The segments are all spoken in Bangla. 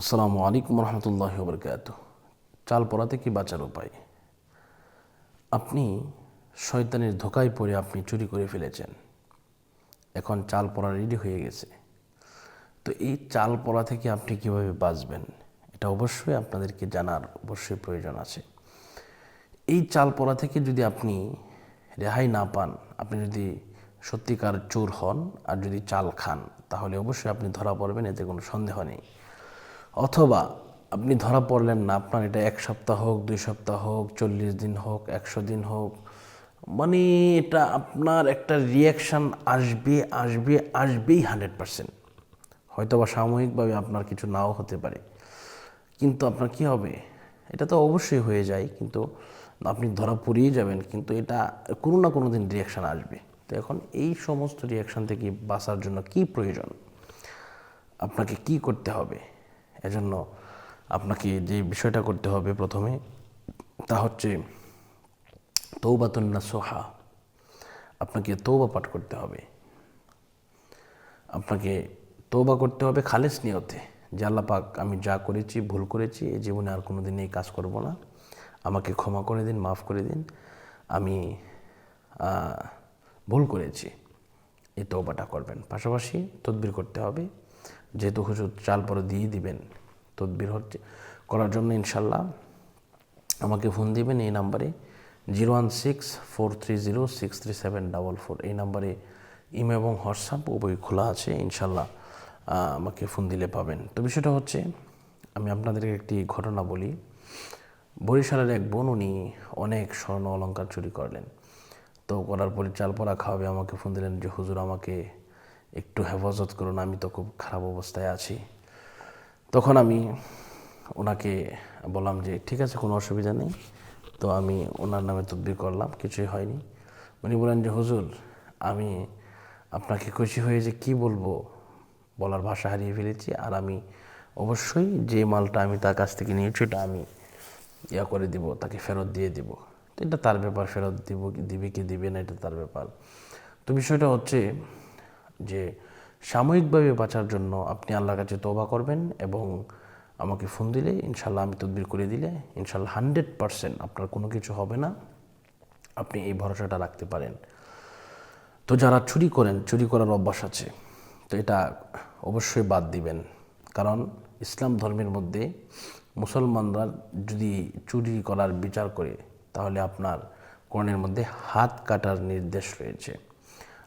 আসসালামু আলাইকুম রহমতুল্লাহ বরকাত চাল পড়া থেকে বাঁচার উপায়? আপনি শয়তানের ধোকায় পড়ে আপনি চুরি করে ফেলেছেন। এখন চাল পড়া রেডি হয়ে গেছে। তো এই চাল পড়া থেকে আপনি কীভাবে বাঁচবেন? এটা অবশ্যই আপনাদেরকে জানার অবশ্যই প্রয়োজন আছে। এই চাল পড়া থেকে যদি আপনি রেহাই না পান, আপনি যদি সত্যিকার চোর হন আর যদি চাল খান, তাহলে অবশ্যই আপনি ধরা পড়বেন, এতে কোনো সন্দেহ নেই। অথবা আপনি ধরা পড়লেন না, আপনার এটা এক সপ্তাহ হোক, দুই সপ্তাহ হোক, চল্লিশ দিন হোক, একশো দিন হোক মানে এটা আপনার একটা রিয়াকশান আসবে আসবে, আসবেই হান্ড্রেড পারসেন্ট হয়তো বা সাময়িকভাবে আপনার কিছু নাও হতে পারে। কিন্তু আপনার কি হবে? এটা তো অবশ্যই হয়ে যায়, কিন্তু আপনি ধরা পড়িয়ে যাবেন, কিন্তু এটা কোনো না কোনো দিন রিয়াকশান আসবে। তো এখন এই সমস্ত রিয়াকশান থেকে বাঁচার জন্য কি প্রয়োজন? আপনাকে কি করতে হবে? এজন্য আপনাকে যে বিষয়টা করতে হবে প্রথমে, তা হচ্ছে তৌবাতুন্না সোহা আপনাকে তৌবা পাঠ করতে হবে। আপনাকে তৌবা করতে হবে খালেস নিয়তে। যে আল্লাহ পাক, আমি যা করেছি, ভুল করেছি, এই জীবনে আর কোনো দিন এই কাজ করব না। আমাকে ক্ষমা করে দিন, মাফ করে দিন। আমি ভুল করেছি। এই তৌবাটা করবেন। পাশাপাশি তদবির করতে হবে। যেহেতু হুজুর চাল পরে দিয়ে দিবেন, তদবির হচ্ছে, করার জন্য ইনশাল্লাহ আমাকে ফোন দিবেন এই নাম্বারে zero one six four three zero six three seven double four, এই নাম্বারে ইমো এবং হোয়াটসঅ্যাপ উভয় খোলা আছে ইনশাল্লাহ আমাকে ফোন দিলে পাবেন। তো বিষয়টা হচ্ছে, আমি আপনাদেরকে একটি ঘটনা বলি। বরিশালের এক বোন, উনি অনেক স্বর্ণ অলঙ্কার চুরি করলেন। তো করার পরে চাল পরা খাওয়াবে, আমাকে ফোন দিলেন যে, হুজুর, আমাকে একটু হেফাজত করুন, আমি তো খুব খারাপ অবস্থায় আছি। তখন আমি ওনাকে বললাম যে, ঠিক আছে, কোনো অসুবিধা নেই। তো আমি ওনার নামে তদবির করলাম, কিছুই হয়নি। উনি বলেন যে, হুজুর, আমি আপনাকে খুশি হয়ে যে কী বলব বলার ভাষা হারিয়ে ফেলেছি, আর আমি অবশ্যই যে মালটা আমি তার কাছ থেকে নিয়েছি ওটা আমি ইয়া করে দিব, তাকে ফেরত দিয়ে দিব। তো এটা তার ব্যাপার, ফেরত দিব দিবে কি, দিবে না, এটা তার ব্যাপার। তো বিষয়টা হচ্ছে যে সাময়িকভাবে বাঁচার জন্য আপনি আল্লাহর কাছে তওবা করবেন এবং আমাকে ফোন দিলে ইনশাল্লাহ আমি তদবির করে দিলে ইনশাল্লাহ হান্ড্রেড পারসেন্ট আপনার কোনো কিছু হবে না। আপনি এই ভরসাটা রাখতে পারেন। তো যারা চুরি করেন, চুরি করার অভ্যাস আছে, তো এটা অবশ্যই বাদ দিবেন। কারণ ইসলাম ধর্মের মধ্যে মুসলমানরা যদি চুরি করার বিচার করে, তাহলে আপনার কোরআনের মধ্যে হাত কাটার নির্দেশ রয়েছে।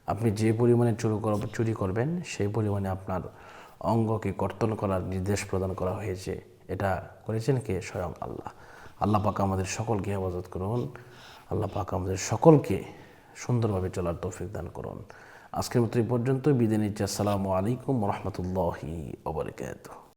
আপনি যে পরিমাণে চুরি চুরি করবেন, সেই পরিমাণে আপনার অঙ্গকে কর্তন করার নির্দেশ প্রদান করা হয়েছে। এটা করেছেন কে? স্বয়ং আল্লাহ। আল্লাহ পাক আমাদের সকলকে হেফাজত করুন। আল্লাহ পাক আমাদের সকলকে সুন্দরভাবে চলার তৌফিক দান করুন। আজকের মতো এই পর্যন্ত বিদায় নিচ্ছি। আসসালামু আলাইকুম রহমতুল্লাহি ওবরকাত